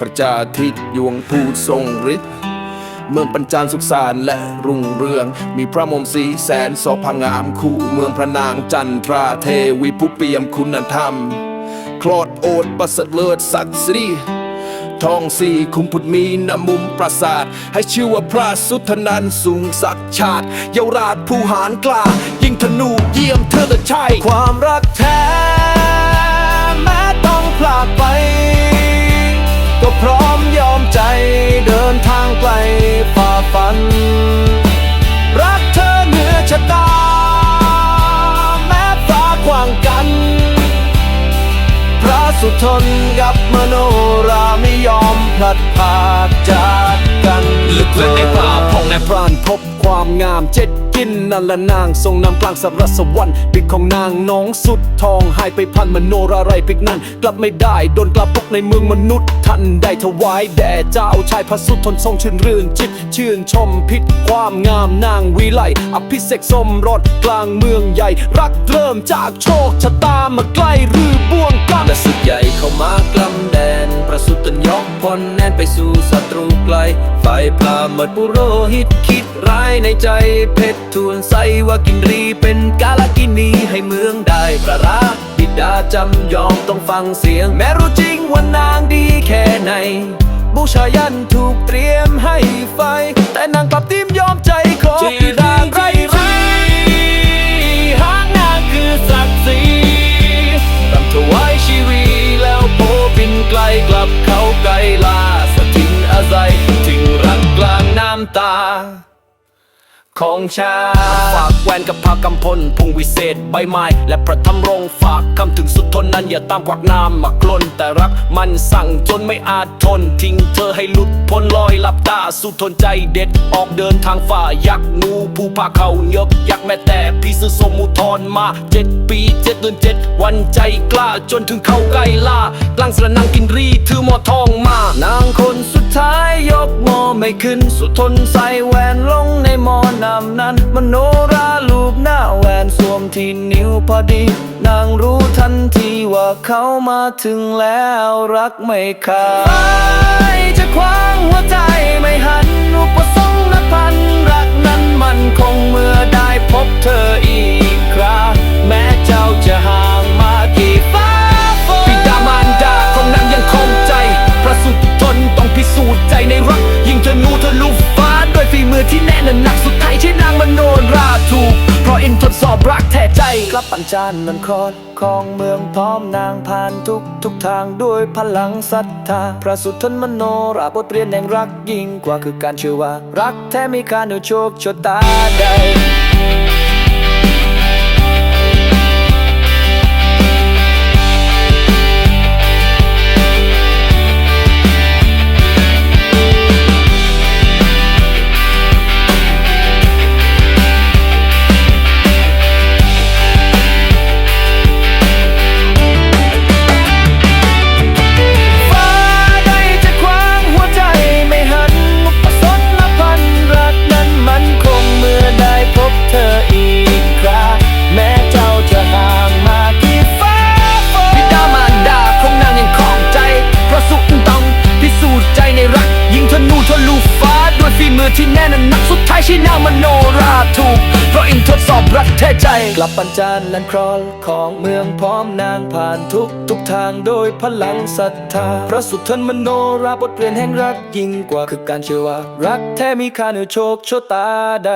พระเจ้าทิตยวงผู้ทรงฤทธิ์เมืองปัญจานสุขสารและรุ่งเรือง มีพระมมสีแสนสอพังงามคู่เมืองพระนางจันทราเทวีผู้เปี่ยมคุณธรรม คลอดโอดประเสริฐเลิศศักดิ์ศรีทองสีคุมพุทธมีนมุมปราสาท ให้ชื่อว่าพระสุทธนันสูงสักชาติ เยาวราชผู้หารกล้า ยิงธนูเยี่ยมเธอละชัยความรักแท้ แม้ต้องพลาดไป ก็พร้อมยอมใจเดินทางไกลฝ่าฟัน รักเธอเหนือชะตา แม้ฟ้ากว้างกัน พระสุทนกับมโนราไม่ยอมพลัดพาามเจ็ดกินนั่นละนาง ทรงนำกลางสารสวรรค์ปิดของนางน้องสุดทองหายไปพันมโนราไรปิกนั้น กลับไม่ได้โดนกลับพกในเมืองมนุษย์ท่านได้ถวายแด่เจ้าชายพระสุทนทรงชื่นรื่นจิต ชื่นชมพิษความงามนางวิไลอภิเษกสมรสกลางเมืองใหญ่ รักเริ่มจากโชคชะตามาก ฝ่ายพราหมณ์หมดปุโรหิตคิดร้ายในใจเพชรทูลใสว่ากินรีเป็นกาลกินีให้เมืองได้ประราบิดาจำยอมต้องฟังเสียง แม้รู้จริงว่านางดีแค่ไหน บูชายันถูกเตรียมให้ไฟ แต่นางกลับติมยอมใจำตาของชาฝากแวนกับพากำพลพงวิเศษใบไม้และพระธรรมรงฝากคำถึงสุดทนนั้นอย่าตามกวักน้ำมากลนแต่รักมันสั่งจนไม่อาจทน ทิ้งเธอให้หลุดพ้นลอยหลับตาสุดทนใจเด็ดออกเดินทางฝ่ายักษ์งูผู้พาเขาเยบยักษ์แม่แต่พี่ซื้อสมุทรมาเจ็ดปีเจ็ดเดือนเจ็ดวันใจกล้าจนถึงเขาใกล้ล่ากลางสระนังกินรีถือหมอทองมานา ไม่ขึ้น สุดทนใส่แหวนลงในหมอนำนั้น มโนราลูบหน้าแหวนสวมที่นิ้วพอดี นางรู้ทันทีว่าเขามาถึงแล้วรักไม่ขาดไฟจะคว้าง นทดสอบรักแท้ใจกลับปัญจานนันครของเมืองพร้อมนางผ่านทุกทุกทางด้วยพลังศรัทธา พระสุทนมโนราบทเรียนแห่งรักยิ่งกว่าคือการเชื่อว่า รักแท้มีการเหนือโชคชะตาใด ใจในรัก ยิงธนูทะลุฟ้าด้วยฝีมือที่แน่นหนักสุดท้ายใช่นางมโนราถูก เพราะอินทดสอบรักแท้ใจ กลับปัญจานลันครอลของเมืองพร้อมนางผ่านทุกทุกทางโดยพลังศรัทธาพระสุทนมโนราบทเรียนแห่งรักยิ่งกว่าคือการเชื่อว่า รักแท้มีค่าเหนือโชคชะตาใด